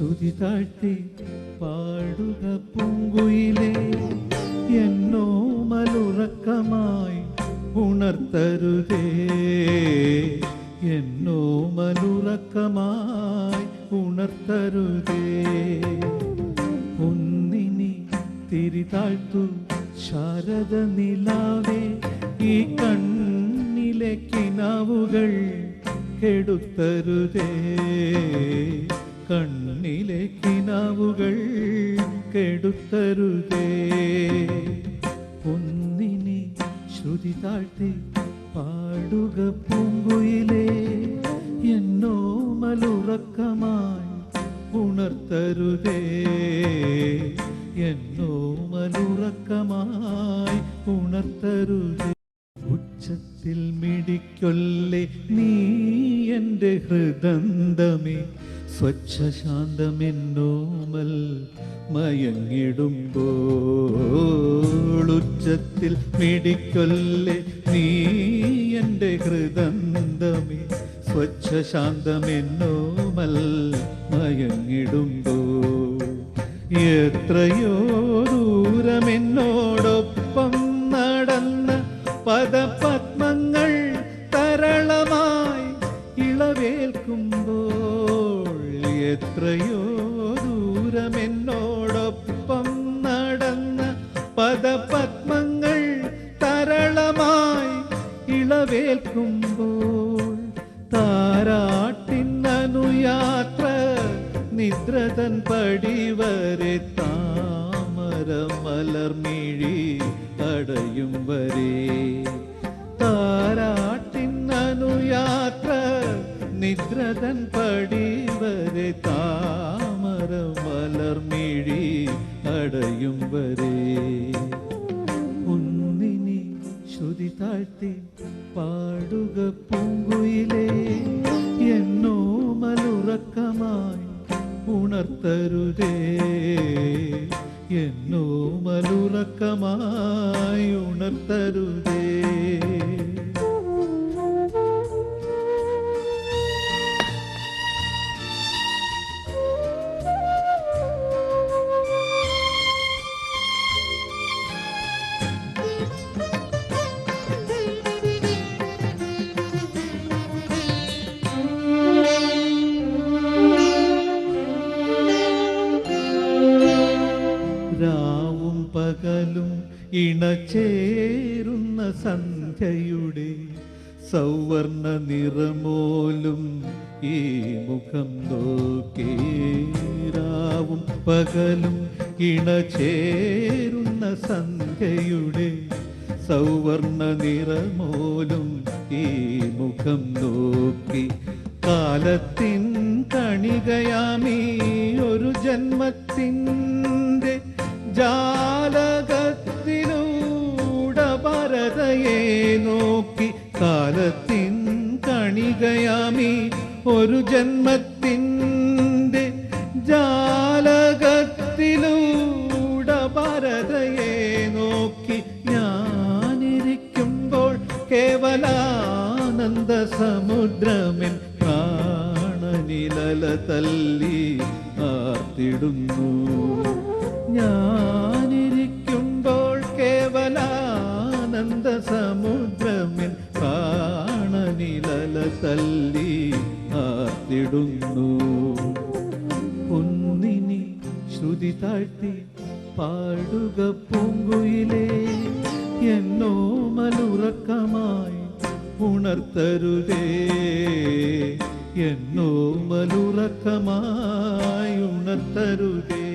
താഴ്ത്തി പാടുക പൂങ്കുയിലേ എന്നോ മലുറക്കമായി ഉണർത്തരുതേ. എന്നോ മലുറക്കമായി ഉണർത്തരുതേ. ഒന്നിനി തിരിതാഴ്ത്തു ശാരദ നിലാവേ ഈ കണ്ണിലെ കിനാവുകൾ കെടുത്തരുതേ. കണ്ണിലെ കിനാവുകൾ കെടുത്തരുതേ. ഒന്നിനി ശ്രുതി താഴ്ത്തി പാടുക പൂങ്കുയിലേ. എന്നോ മലുറക്കമായി ഉണർത്തരുതേ. എന്നോ മലുറക്കമായി ഉണർത്തരുതേ. ഉച്ചത്തിൽ മിടിക്കൊല്ലേ നീ എന്റെ ഹൃദന്തമേ. സ്വച്ഛശാന്തമെന്നോമൽ മയങ്ങിടുമ്പോളുച്ചത്തിൽ മിടിക്കൊല്ലേ നീ എന്റെ ഹൃദന്തമേ. സ്വച്ഛശാന്തമെന്നോമൽ മയങ്ങിടുമ്പോൾ എത്രയോ ദൂരമെന്നോടൊപ്പം നടന്ന പദപത്മങ്ങൾ എത്രയോ ദൂരമെന്നോടൊപ്പം നടന്ന പദപത്മങ്ങൾ തരളമായി ഇളവേൽക്കുമ്പോൾ താരാട്ടിന്നനുയാത്ര നിദ്രതൻ പടിവരെ താമര മലർമിഴി അടയും വരെ. താരാട്ടിന്നനുയാത്ര നിദ്രതൻ പടിവരെ താമര മലർമിഴി അടയും വരെ. ഒന്നിനി ശ്രുതി താഴ്ത്തി പാടുക പൂങ്കുയിലേ എന്നോ മലുറക്കമായി ഉണർത്തരുതേ. എന്നോ മലുറക്കമായി ഉണർത്തരുതേ. പകലും ഇണചേരുന്ന സന്ധ്യയുടെ സൗവർണ നിറമോലും ഈ മുഖം നോക്കേരാവും പകലും ഇണചേരുന്ന സന്ധ്യയുടെ സൗവർണ നിറമോലും ഈ മുഖം നോക്കി. കാലത്തിൻ കണികയാമീ ഒരു ജന്മത്തിന്റെ ജാലകത്തിലൂടെ പരതയെ നോക്കി കാലത്തിൻ കണികയാമി. ഒരു ജന്മത്തിന്റെ ജാലകത്തിലൂടെ പരതയെ നോക്കി ഞാനിരിക്കുമ്പോൾ കേവലാനന്ദ സമുദ്രമെൻ പ്രാണനിലല തല്ലി ആർത്തിടുന്നു. ഞാനിരിക്കുമ്പോൾ കേവലാനന്ദ സമുദ്രമിൽ പ്രാണനിലല തല്ലി ആർത്തിടുന്നു. ഒന്നിനി ശ്രുതി താഴ്ത്തി പാടുക പൂങ്കുയിലേ എന്നോ മലുറക്കമായി ഉണർത്തരുതേ. എന്നോ മലുറക്കമായി ഉണർത്തരുതേ.